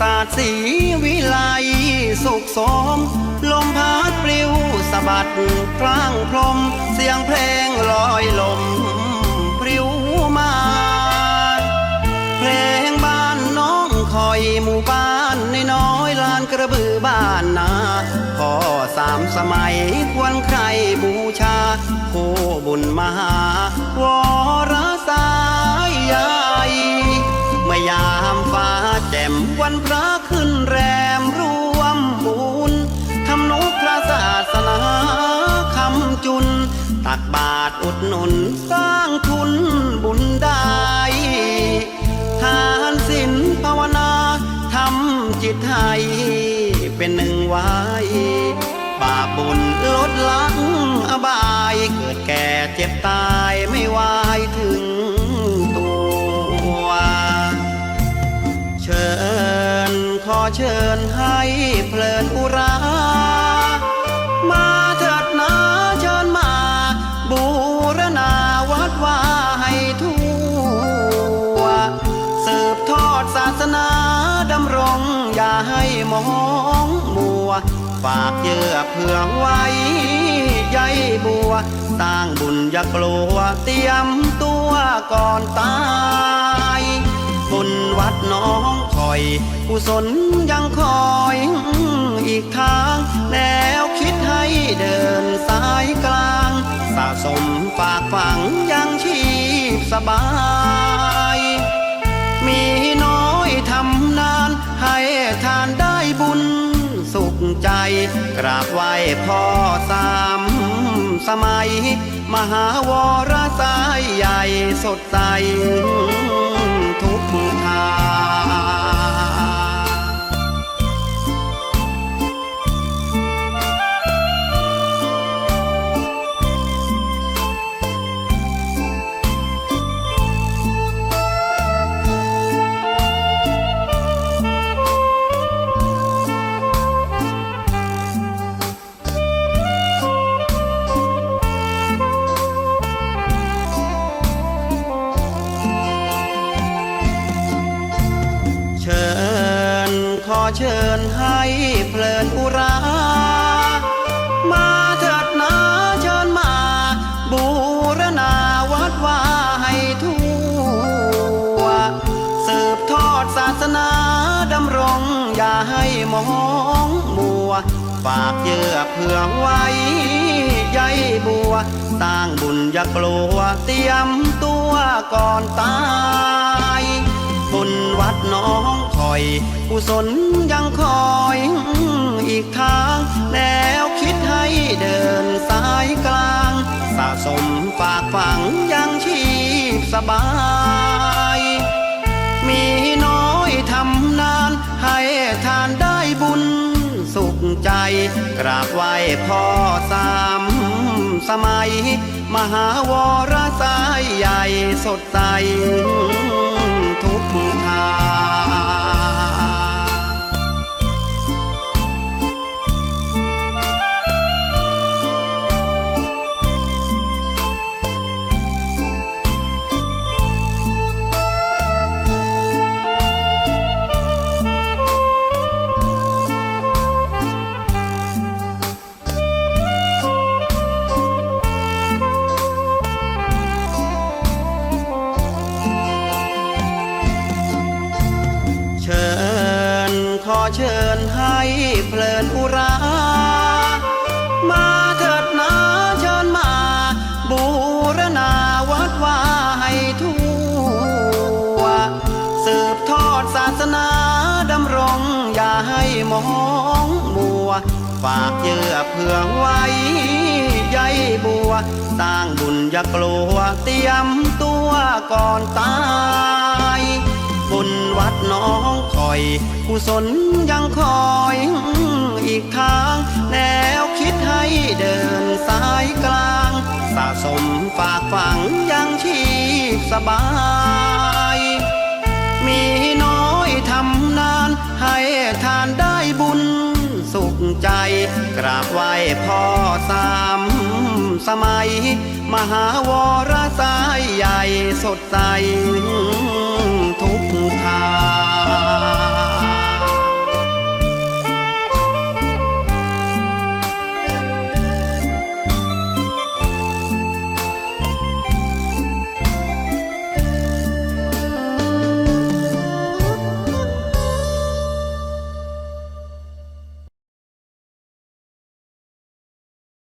รุณฟ้าใหม่สาดสีวิไลสุขสม ลมพัดปลิวสะบัดพร่างพรม เสียงเพลงลอยลมปลิวมา เพลงบ้านน้องคอยหมู่บ้านในน้อยลานกระบือบ้านนาพอสามสมัยควรใครบูชาผู้บุญมหา วันพระขึ้นแรมรวมบุญทำนุพระศาสนาคำจุน ตักบาตรอุดหนุนสร้างทุนบุญได้ทานศีลภาวนาทำจิตให้เป็นหนึ่งไว้บาปบุญลดลังอบายเกิดแก่เจ็บตายไม่วา เชิญให้เพลินอุรา มาเถิดนะเชิญมา บูรณาวัดว่าให้ทั่วสืบทอดศาสนาดำรงอย่าให้มองมัว ฝากเยื่อเพื่อไว้ใยบัวสร้างบุญอย่ากลัวเตรียมตัวก่อนตายบุญวัดน้อง อยกุศลยังคอยอีกทาง แล้วคิดให้เดินสายกลาง สะสมฝากฝังยังชีพสบาย มีน้อยทำนานให้ทานได้บุญสุขใจ กราบไหว้พ่อสามสมัย มหาวรสายใหญ่สดใสทุกทาง เชิญให้เพลินอุรา มาเถิดนะเชิญมา บูรณาวัดว่าให้ทั่ว สืบทอดศาสนาดำรงอย่าให้มองมัว ฝากเยื่อเพื่อไว้ใยบัว สร้างบุญอย่ากลัวเตรียมตัวก่อนตาย องคอยกุศลยังคอยอีกทาง แล้วคิดให้เดินสายกลาง สะสมฝากฝังยังชีพสบาย มีน้อยทำนาน ให้ทานได้บุญสุขใจกราบไหว้พ่อสามสมัย มหาวรสายใหญ่สดใส เพลินอุรา มาเถิดนะเชิญมา บูรณาวัดว่าให้ทั่ว สืบทอดศาสนาดำรง อย่าให้มองมัว ฝากเยื่อเพื่อไว้ใยบัว สร้างบุญอย่ากลัวเตรียมตัวก่อนตายบุญวัดน้องคอยกุศลยังคอย กทางแล้วคิดให้เดินสายกลาง สะสมฝากฝังยังชีพสบาย มีน้อยทำนาน ให้ทานได้บุญ สุขใจ กราบไหว้พ่อสามสมัย มหาวรสายใหญ่สดใสทุกทาง